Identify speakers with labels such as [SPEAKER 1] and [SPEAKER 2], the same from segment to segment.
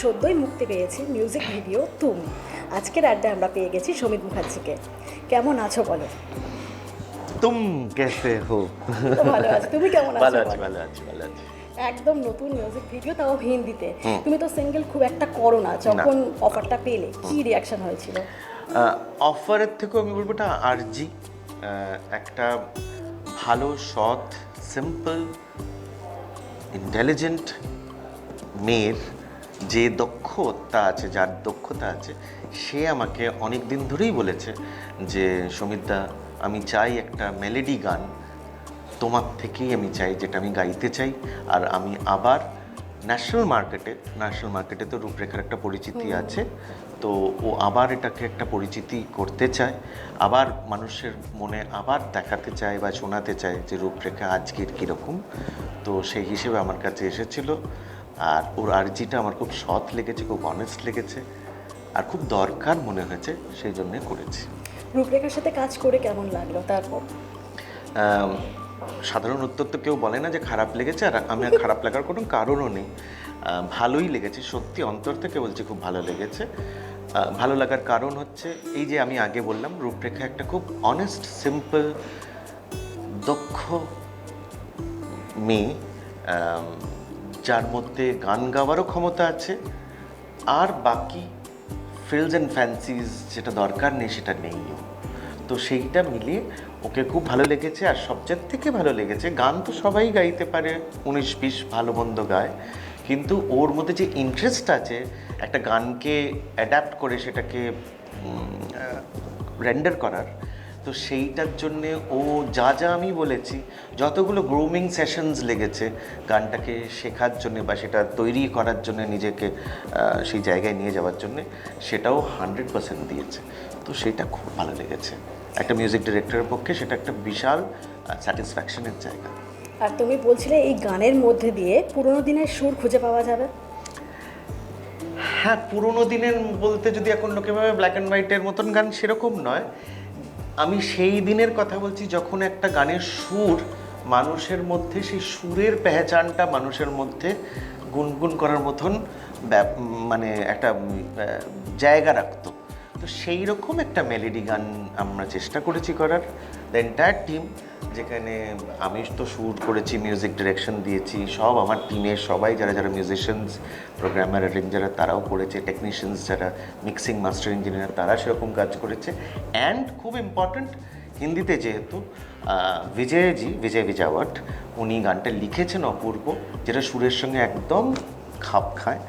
[SPEAKER 1] সদ্যই মুক্তি পেয়েছে music video তুম। আজকের আড্ডায় আমরা পেয়ে গেছি সমিত মুখার্জিকে। কেমন আছো বলো?
[SPEAKER 2] তুম কেসে হো।
[SPEAKER 1] তো ভালো আছো। তুমি কেমন আছো
[SPEAKER 2] ভালো আছি ভালো আছি ভালো আছি।
[SPEAKER 1] একদম নতুন মিউজিক ভিডিও তাও হিন্দিতে। তুমি তো সিঙ্গেল খুব একটা করো না। যখন অফারটা পেলে কি রিয়াকশন হয়েছিল?
[SPEAKER 2] অফারের থেকেও আমি বলব এটা আরজি। একটা ভালো সৎ সিম্পল ইন্টেলিজেন্ট মেয়ের যে দক্ষতা আছে যার দক্ষতা আছে সে আমাকে অনেক দিন ধরেই বলেছে যে সমিতদা আমি চাই একটা মেলেডি গান। তোমার থেকেই আমি চাই যেটা আমি গাইতে চাই। আর আমি আবার ন্যাশনাল মার্কেটে ন্যাশনাল মার্কেটে তো রূপরেখার একটা পরিচিতি আছে তো ও আবার এটাকে একটা পরিচিতি করতে চায়। আবার মানুষের মনে আবার দেখাতে চায় বা শোনাতে চায় যে রূপরেখা আজকের কীরকম। তো সেই হিসেবে আমার কাছে এসেছিল। আর ওর আর্জিটা আমার খুব সৎ লেগেছে খুব অনেস্ট লেগেছে আর খুব দরকার মনে হয়েছে সেই জন্যে করেছি।
[SPEAKER 1] রূপরেখার সাথে কাজ করে কেমন লাগল তারপর?
[SPEAKER 2] সাধারণ উত্তর তো কেউ বলে না যে খারাপ লেগেছে আর আমি আর খারাপ লাগার কোনো কারণও নেই। ভালোই লেগেছে সত্যি অন্তর থেকে বলছি খুব ভালো লেগেছে। ভালো লাগার কারণ হচ্ছে এই যে আমি আগে বললাম রূপরেখা একটা খুব অনেস্ট সিম্পল দক্ষ মেয়ে। যার মধ্যে গান গাওয়ারও ক্ষমতা আছে, আর বাকি ফিলস অ্যান্ড ফ্যান্সিজ যেটা দরকার নেই সেটা নেইও তো সেইটা মিলিয়ে ওকে খুব ভালো লেগেছে, আর সবচেয়ে থেকে ভালো লেগেছে, গান তো সবাই গাইতে পারে, উনিশ বিশ ভালো মন্দ গায়, কিন্তু ওর মধ্যে যে ইন্টারেস্ট আছে, একটা গানকে অ্যাডাপ্ট করে সেটাকে রেন্ডার করার তো সেইটার জন্যে ও যা যা আমি বলেছি যতগুলো গ্রুমিং সেশনস লেগেছে গানটাকে শেখার জন্য বা সেটা তৈরি করার জন্য নিজেকে সেই জায়গায় নিয়ে যাওয়ার জন্য সেটাও হান্ড্রেড পার্সেন্ট দিয়েছে। তো সেটা খুব ভালো লেগেছে। একটা মিউজিক ডিরেক্টরের পক্ষে সেটা একটা বিশাল স্যাটিসফ্যাকশনের জায়গা।
[SPEAKER 1] আর তুমি বলছিলে এই গানের মধ্যে দিয়ে পুরোনো দিনের সুর খুঁজে পাওয়া যাবে?
[SPEAKER 2] হ্যাঁ পুরোনো দিনের বলতে যদি এখন লোকে ভাবে ব্ল্যাক অ্যান্ড হোয়াইটের মতন গান সেরকম নয়। আমি সেই দিনের কথা বলছি যখন একটা গানের সুর মানুষের মধ্যে, সেই সুরের পেহচানটা মানুষের মধ্যে গুনগুন করার মতন মানে একটা জায়গা রাখতো। তো সেই রকম একটা মেলেডি গান আমরা চেষ্টা করেছি করার। দ্য এন্টায়ার টিম যেখানে আমি তো শ্যুট করেছি মিউজিক ডিরেকশন দিয়েছি, সব আমার টিমের সবাই, যারা যারা মিউজিশিয়ানস প্রোগ্রামার অ্যারেঞ্জার তারাও করেছে টেকনিশিয়ানস যারা মিক্সিং মাস্টার ইঞ্জিনিয়ার তারা সেরকম কাজ করেছে। অ্যান্ড খুব ইম্পর্ট্যান্ট হিন্দিতে যেহেতু বিজয়জি বিজয় বিজাওয়াট উনি গানটা লিখেছেন অপূর্ব, যেটা সুরের সঙ্গে একদম খাপ খায়।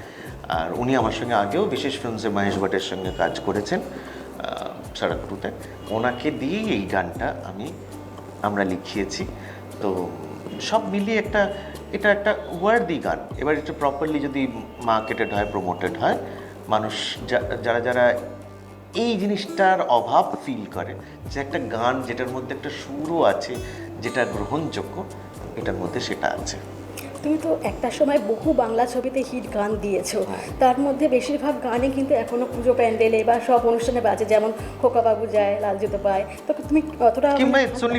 [SPEAKER 2] আর উনি আমার সঙ্গে আগেও বিশেষ ফিল্মসে মহেশ ভট্টের সঙ্গে কাজ করেছেন। সারাকুটুতে ওনাকে দিয়েই এই গানটা আমি, আমরা লিখিয়েছি। তো সব মিলিয়ে একটা, এটা একটা ওয়ার্দি গান। এবার এটা প্রপারলি যদি মার্কেটেড হয় প্রমোটেড হয়, মানুষ যারা যারা এই জিনিসটার অভাব ফিল করে, যে একটা গান যেটার মধ্যে একটা সুরও আছে, যেটা গ্রহণযোগ্য, এটার মধ্যে সেটা আছে।
[SPEAKER 1] তুমি তো একটা সময় বহু বাংলা ছবিতে হিট গান দিয়েছ। তার মধ্যে বেশিরভাগ গানই কিন্তু এখনও পুজো প্যান্ডেলে বা সব অনুষ্ঠানে বাজে যেমন খোকাবাবু যায় লাল জুতো পায়। তো তুমি কতটা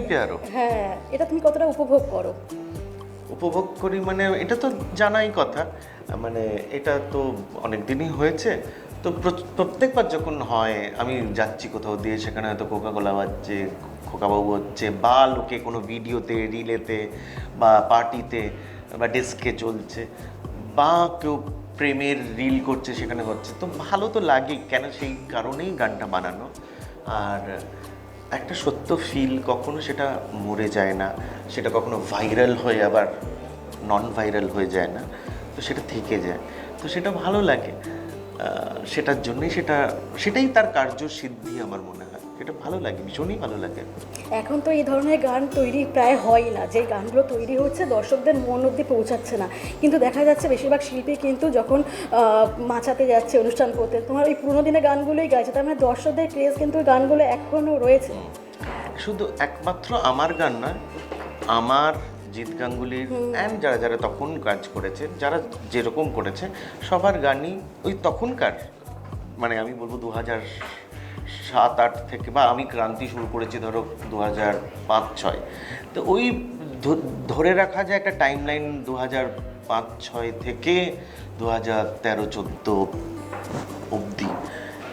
[SPEAKER 2] পেয়ারও।
[SPEAKER 1] হ্যাঁ এটা তুমি কতটা উপভোগ করো?
[SPEAKER 2] উপভোগ করি মানে এটা তো জানাই কথা। মানে এটা তো অনেক দিনই হয়েছে। তো প্র- প্রত্যেকবার যখন হয় আমি যাচ্ছি কোথাও দিয়ে সেখানে হয়তো কোকা কোলা বাজছে খোকাবাবু হচ্ছে বা লোকে কোনো ভিডিওতে রিলেতে বা পার্টিতে বা ডেস্কে চলছে বা কেউ প্রেমের রিল করছে সেখানে হচ্ছে। তো ভালো তো লাগে, কেন সেই কারণেই গানটা বানানো। আর একটা সত্য ফিল কখনো সেটা মরে যায় না, সেটা কখনো ভাইরাল হয়ে আবার নন ভাইরাল হয়ে যায় না, তো সেটা থেকে যায়। তো সেটা ভালো লাগে। সেটার জন্যই সেটা, সেটাই তার কার্যসিদ্ধি আমার মনে সেটা ভালো লাগে ভীষণই ভালো লাগে।
[SPEAKER 1] এখন তো এই ধরনের গান তৈরি প্রায় হয় না। যে গানগুলো তৈরি হচ্ছে দর্শকদের মন অব্দি পৌঁছাচ্ছে না। কিন্তু দেখা যাচ্ছে বেশিরভাগ শিল্পী কিন্তু যখন মাচাতে যাচ্ছে অনুষ্ঠান করতে তোমার ওই পুরোনো দিনের গানগুলোই গাইছে। তার মানে দর্শকদের ক্রেজ কিন্তু ওই গানগুলো এখনও রয়েছে।
[SPEAKER 2] শুধু একমাত্র আমার গান নয় আমার জিৎ গাঙ্গুলির অ্যান্ড যারা যারা তখন কাজ করেছে যারা যেরকম করেছে সবার গানই ওই তখনকার। মানে আমি বলব দু হাজার সাত আট থেকে বা আমি ক্রান্তি শুরু করেছি ধরো দু হাজার পাঁচ ছয়। তো ওই ধরে রাখা যায় একটা টাইম লাইন দু হাজার পাঁচ ছয় থেকে দু হাজার তেরো চোদ্দ অবধি।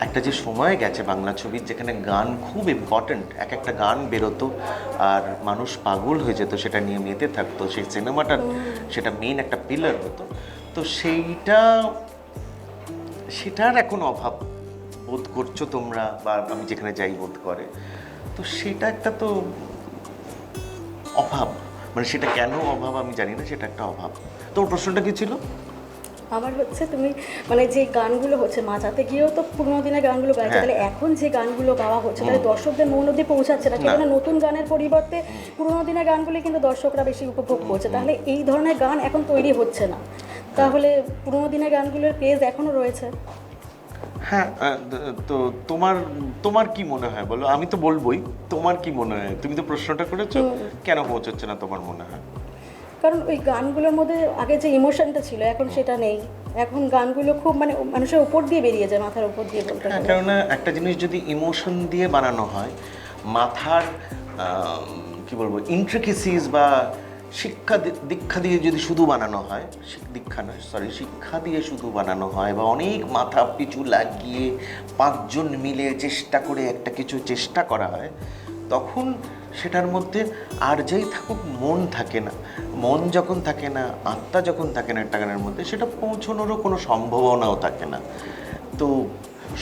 [SPEAKER 2] একটা যে সময় গেছে বাংলা ছবির যেখানে গান খুব ইম্পর্ট্যান্ট এক একটা গান বেরোতো আর মানুষ পাগল হয়ে যেত সেটা নিয়ে মেতে থাকতো সেই সিনেমাটার সেটা মেইন একটা পিলার হতো। তো সেইটা সেটার এখন অভাব। বোধ করছ তোমরা বা আমি যেখানে যাই বোধ করে? তো সেটা একটা তো অভাব। মানে সেটা কেন অভাব আমি জানি না সেটা একটা অভাব। তোর প্রশ্নটা কি ছিল?
[SPEAKER 1] আমার হচ্ছে তুমি মানে যে গানগুলো হচ্ছে মাঝাতে গিয়েও তো পুরোনো দিনের গানগুলো গাইছে
[SPEAKER 2] হ্যাঁ।
[SPEAKER 1] তাহলে এখন যে গানগুলো গাওয়া হচ্ছে তাহলে দর্শকদের মন অব্দি পৌঁছাচ্ছে না। সেখানে নতুন গানের পরিবর্তে পুরোনো দিনের গানগুলি কিন্তু দর্শকরা বেশি উপভোগ করছে। তাহলে এই ধরনের গান এখন তৈরি হচ্ছে না। তাহলে পুরোনো দিনের গানগুলোর পেজ এখনও রয়েছে।
[SPEAKER 2] হ্যাঁ তো তোমার তোমার কি মনে হয় বলো? আমি তো বলবোই তোমার কি মনে হয়? তুমি তো প্রশ্নটা করেছ কেন পৌঁছচ্ছে না তোমার মনে হয়?
[SPEAKER 1] কারণ ওই গানগুলোর মধ্যে আগে যে ইমোশনটা ছিল এখন সেটা নেই। এখন গানগুলো খুব মানে মানুষের উপর দিয়ে বেরিয়ে যায় মাথার উপর দিয়ে বলতে
[SPEAKER 2] হ্যাঁ কেননা একটা জিনিস যদি ইমোশন দিয়ে বানানো হয় মাথার কি বলব ইন্ট্রিকেসিস বা শিক্ষা দীক্ষা দিয়ে যদি শুধু বানানো হয় দীক্ষা নয় সরি শিক্ষা দিয়ে শুধু বানানো হয় বা অনেক মাথা পিছু লাগিয়ে পাঁচজন মিলে চেষ্টা করে একটা কিছু চেষ্টা করা হয়, তখন সেটার মধ্যে আর যেই থাকুক মন থাকে না। মন যখন থাকে না, আত্মা যখন থাকে না একটা গানের মধ্যে, সেটা পৌঁছানোরও কোনো সম্ভাবনাও থাকে না। তো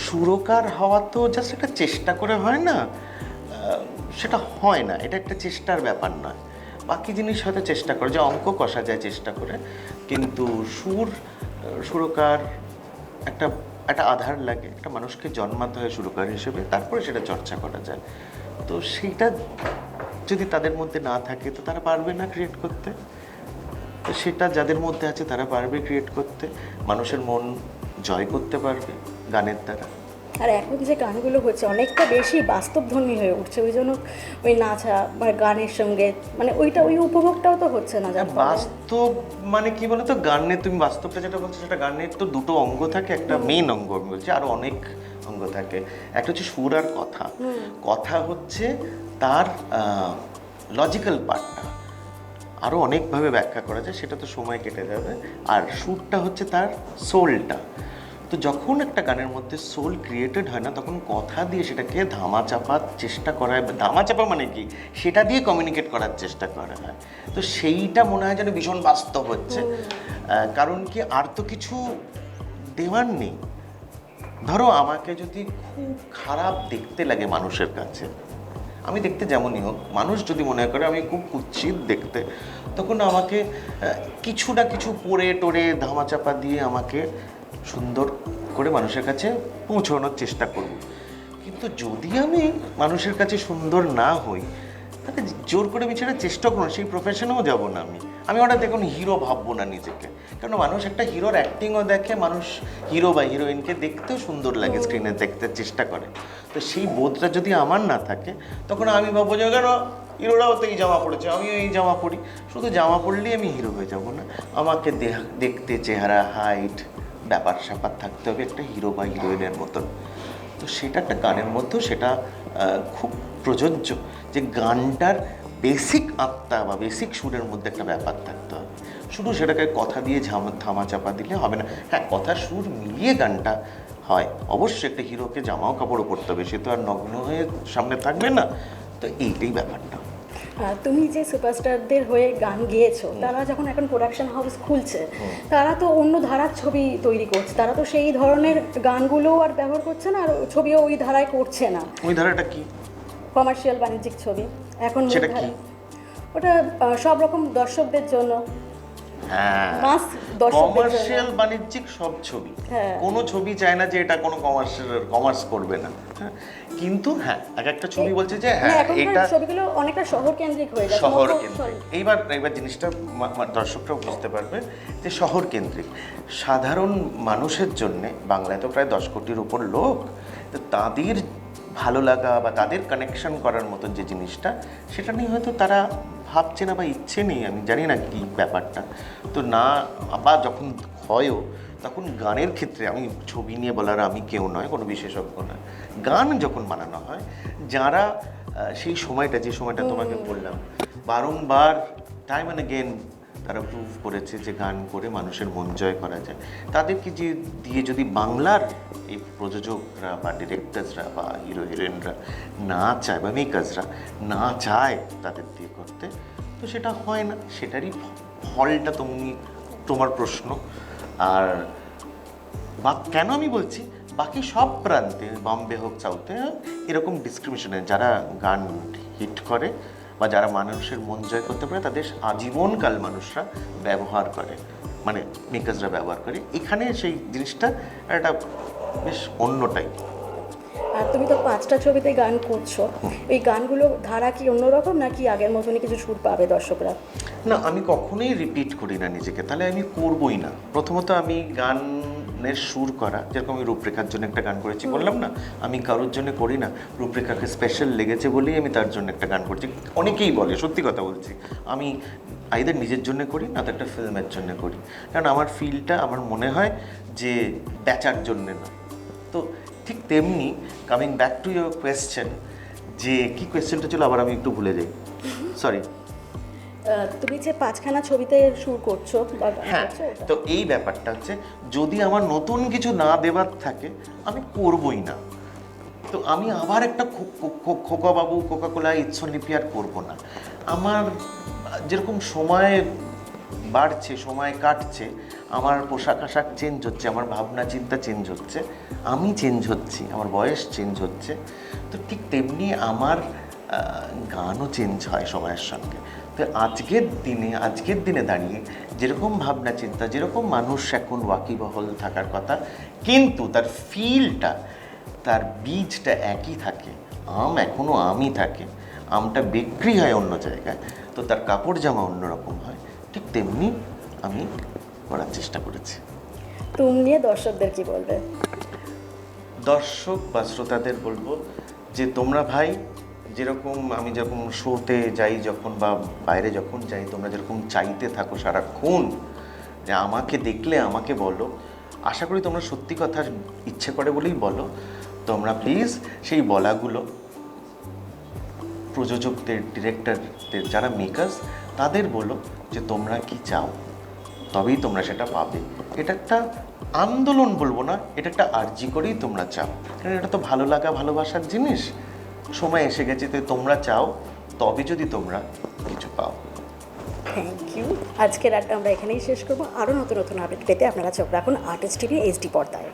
[SPEAKER 2] সুরকার হওয়া তো জাস্ট একটা চেষ্টা করে হয় না সেটা হয় না, এটা একটা চেষ্টার ব্যাপার নয়। বাকি জিনিস হয়তো চেষ্টা করে, যে অঙ্ক কষা যায় চেষ্টা করে, কিন্তু সুর সুরকার একটা একটা আধার লাগে, একটা মানুষকে জন্মাতে হয় সুরকার হিসেবে, তারপরে সেটা চর্চা করা যায়। তো সেইটা যদি তাদের মধ্যে না থাকে, তো তারা পারবে না ক্রিয়েট করতে। তো সেটা যাদের মধ্যে আছে, তারা পারবে ক্রিয়েট করতে। মানুষের মন জয় করতে পারবে, গানের দ্বারা।
[SPEAKER 1] আর এখন যে গানগুলো হচ্ছে অনেকটা বেশি বাস্তবধর্মী হয়ে উঠছে ওই জন্য ওই নাচা বা গানের সঙ্গে মানে ওইটা ওই উপভোগটাও তো হচ্ছে না যার
[SPEAKER 2] বাস্তব মানে কি বলতো গানের তুমি বাস্তবটা যেটা বলছো সেটা গানের তো দুটো অঙ্গ থাকে একটা মেইন অঙ্গ আমি বলছি আরও অনেক অঙ্গ থাকে। একটা হচ্ছে সুর আর কথা। কথা হচ্ছে তার লজিক্যাল পার্টটা আরও অনেকভাবে ব্যাখ্যা করা যায় সেটা তো সময় কেটে যাবে। আর সুরটা হচ্ছে তার সোলটা তো যখন একটা গানের মধ্যে সোল ক্রিয়েটেড হয় না তখন কথা দিয়ে সেটাকে ধামা চাপার চেষ্টা করা হয়। ধামা চাপা মানে কি? সেটা দিয়ে কমিউনিকেট করার চেষ্টা করা হয়। তো সেইটা মনে হয় যেন ভীষণ বাস্তব হচ্ছে। কারণ কি আর তো কিছু দেওয়ার নেই। ধরো আমাকে যদি খুব খারাপ দেখতে লাগে মানুষের কাছে আমি দেখতে যেমনই হোক মানুষ যদি মনে করে আমি খুব কুৎসিত দেখতে তখন আমাকে কিছু না কিছু পরে টোরে ধামাচাপা দিয়ে আমাকে সুন্দর করে মানুষের কাছে পৌঁছানোর চেষ্টা করব। কিন্তু যদি আমি মানুষের কাছে সুন্দর না হই তাকে জোর করে আমি চেষ্টা করুন, সেই প্রফেশনেও যাব না আমি। আমি হঠাৎ দেখুন হিরো ভাববো না নিজেকে। কারণ মানুষ একটা হিরোর অ্যাক্টিংও দেখে, মানুষ হিরো বা হিরোইনকে দেখতেও সুন্দর লাগে স্ক্রিনে দেখতে চেষ্টা করে। তো সেই বোধটা যদি আমার না থাকে, তখন আমি ভাববো যে কেন হিরোরাও তো এই জামা পড়েছে, আমিও এই জামা পরি শুধু জামা পরলেই আমি হিরো হয়ে যাব না। আমাকে দেখতে চেহারা হাইট ব্যাপার স্যাপার থাকতে হবে, একটা হিরো বা হিরোইনের মতন। তো সেটা একটা গানের মধ্যেও সেটা খুব প্রযোজ্য যে গানটার বেসিক আত্মা বা বেসিক সুরের মধ্যে একটা ব্যাপার থাকতে হবে। শুধু সেটাকে কথা দিয়ে থামা চাপা দিলে হবে না। হ্যাঁ কথা সুর মিলিয়ে গানটা হয়। অবশ্যই একটা হিরোকে জামাও কাপড়ও পরতে হবে, সে তো আর নগ্ন হয়ে সামনে থাকবে না। তো এইটাই ব্যাপারটা।
[SPEAKER 1] তুমি যে সুপারস্টারদের হয়ে গান গেয়েছো তারা যখন এখন প্রোডাকশন হাউস খুলছে তারা তো অন্য ধারার ছবি তৈরি করছে তারা তো সেই ধরনের গানগুলো আর ব্যবহার করছে না আর ছবিও ওই ধারায় করছে না।
[SPEAKER 2] ওই ধারাটা কি?
[SPEAKER 1] কমার্শিয়াল বাণিজ্যিক ছবি। এখন
[SPEAKER 2] সেটা কি?
[SPEAKER 1] ওটা সব রকম দর্শকদের জন্য
[SPEAKER 2] কমার্শিয়াল বাণিজ্যিক সব ছবি।
[SPEAKER 1] হ্যাঁ।
[SPEAKER 2] কোনো ছবি চায় না যে এটা কোনো কমার্শিয়াল কমার্স করবে না। হ্যাঁ। কিন্তু হ্যাঁ এক একটা ছবি বলছে যে
[SPEAKER 1] মানে
[SPEAKER 2] হ্যাঁ এটা
[SPEAKER 1] ছবিগুলো অনেকটা শহর কেন্দ্রিক হয়ে যাচ্ছে
[SPEAKER 2] শহর কেন্দ্রিক। এইবার এইবার জিনিসটা দর্শকরাও বুঝতে পারবে যে শহর কেন্দ্রিক। সাধারণ মানুষের জন্য বাংলায় তো প্রায় দশ কোটির উপর লোক তো তাদের ভালো লাগা বা তাদের কানেকশন করার মতন যে জিনিসটা সেটা নিয়ে হয়তো তারা ভাবছে না বা ইচ্ছে নেই আমি জানি না কি ব্যাপারটা। তো না বা যখন হয়ও তখন গানের ক্ষেত্রে আমি ছবি নিয়ে বলার আমি কেউ নয় কোনো বিশেষজ্ঞ নয়। গান যখন বানানো হয় যারা সেই সময়টা যে সময়টা তোমাকে বললাম বারংবার টাইম অ্যান্ড অ্যাগেন তারা প্রুভ করেছে যে গান করে মানুষের মন জয় করা যায়। তাদেরকে যে দিয়ে যদি বাংলার এই প্রযোজকরা বা ডিরেক্টরসরা বা হিরো হিরোইনরা না চায় বা মেকার্সরা না চায় তাদের দিয়ে করতে, তো সেটা হয় না। সেটারই ফলটা তুমি তোমার প্রশ্ন। আর বা কেন আমি বলছি? বাকি সব প্রান্তে, বম্বে হোক সাউথে এরকম ডিসক্রিমিনেশনে যারা গান হিট করে বা যারা মানুষের মন জয় করতে পারে তাদের আজীবনকাল মানুষরা ব্যবহার করে মানে মেকার্সরা ব্যবহার করে। এখানে সেই জিনিসটা একটা বেশ অন্যটাই
[SPEAKER 1] আর তুমি তো পাঁচটা ছবিতে গান করছ। এই গানগুলো ধারা কি অন্যরকম নাকি আগের মতনই কিছু সুর পাবে দর্শকরা?
[SPEAKER 2] না আমি কখনোই রিপিট করি না নিজেকে। তাহলে আমি করবই না। প্রথমত আমি গানের সুর করা যেরকম আমি রূপরেখার জন্য একটা গান করেছি বললাম না আমি কারোর জন্য করি না রূপরেখাকে স্পেশাল লেগেছে বলেই আমি তার জন্য একটা গান করছি। অনেকেই বলে সত্যি কথা বলছি আমি আইদের নিজের জন্য করি না তো একটা ফিল্মের জন্য করি। কারণ আমার ফিলটা আমার মনে হয় যে বেচার জন্যে না। তো ঠিক তেমনি coming back to your question যে কি কোয়েশ্চেনটা ছিল আবার আমি একটু ভুলে যাই। সরি
[SPEAKER 1] তুমি যে পাঁচখানা ছবিতে সুর করছ
[SPEAKER 2] হ্যাঁ তো এই ব্যাপারটা হচ্ছে যদি আমার নতুন কিছু না দেওয়ার থাকে আমি করবই না। তো আমি আবার একটা খোকা বাবু কোকা কোলা ইচ্ছলিপি আর করব না। আমার যেরকম সময় বাড়ছে সময় কাটছে আমার পোশাক আশাক চেঞ্জ হচ্ছে আমার ভাবনা চিন্তা চেঞ্জ হচ্ছে আমি চেঞ্জ হচ্ছি আমার বয়স চেঞ্জ হচ্ছে তো ঠিক তেমনি আমার গানও চেঞ্জ হয় সময়ের সঙ্গে। তো আজকের দিনে আজকের দিনে দাঁড়িয়ে যেরকম ভাবনা চিন্তা যেরকম মানুষ এখন ওয়াকিবহল থাকার কথা কিন্তু তার ফিলটা তার বীজটা একই থাকে। আম এখনও আমই থাকে। আমটা বিক্রি হয় অন্য জায়গায়। তো তার কাপড় জামা অন্যরকম হয়। ঠিক তেমনি আমি করার চেষ্টা করেছি।
[SPEAKER 1] তুমি নিয়ে দর্শকদের কি বলবে?
[SPEAKER 2] দর্শক বা শ্রোতাদের বলব যে তোমরা ভাই যেরকম আমি যখন শোতে যাই যখন বা বাইরে যখন যাই, তোমরা যেরকম চাইতে থাকো সারাক্ষণ, যে আমাকে দেখলে আমাকে বলো। আশা করি তোমরা সত্যি কথা ইচ্ছে করে বলেই বলো। তোমরা প্লিজ সেই বলাগুলো, প্রযোজকদের ডিরেক্টরদের যারা মেকার্স তাদের বলো যে তোমরা কি চাও। তবেই তোমরা সেটা পাবে। এটা একটা আন্দোলন বলব না, এটা একটা আর্জি করেই তোমরা চাও। কারণ এটা তো ভালো লাগা, ভালোবাসার জিনিস। সময় এসে গেছে তো তোমরা চাও, তবে যদি তোমরা কিছু পাও।
[SPEAKER 1] থ্যাংক ইউ আজকের আড্ডা আমরা এখানেই শেষ করব। আরও নতুন নতুন আপডেট পেতে আপনারা চোখ রাখুন আর্টিস্ট টিভি এইচডি পর্দায়।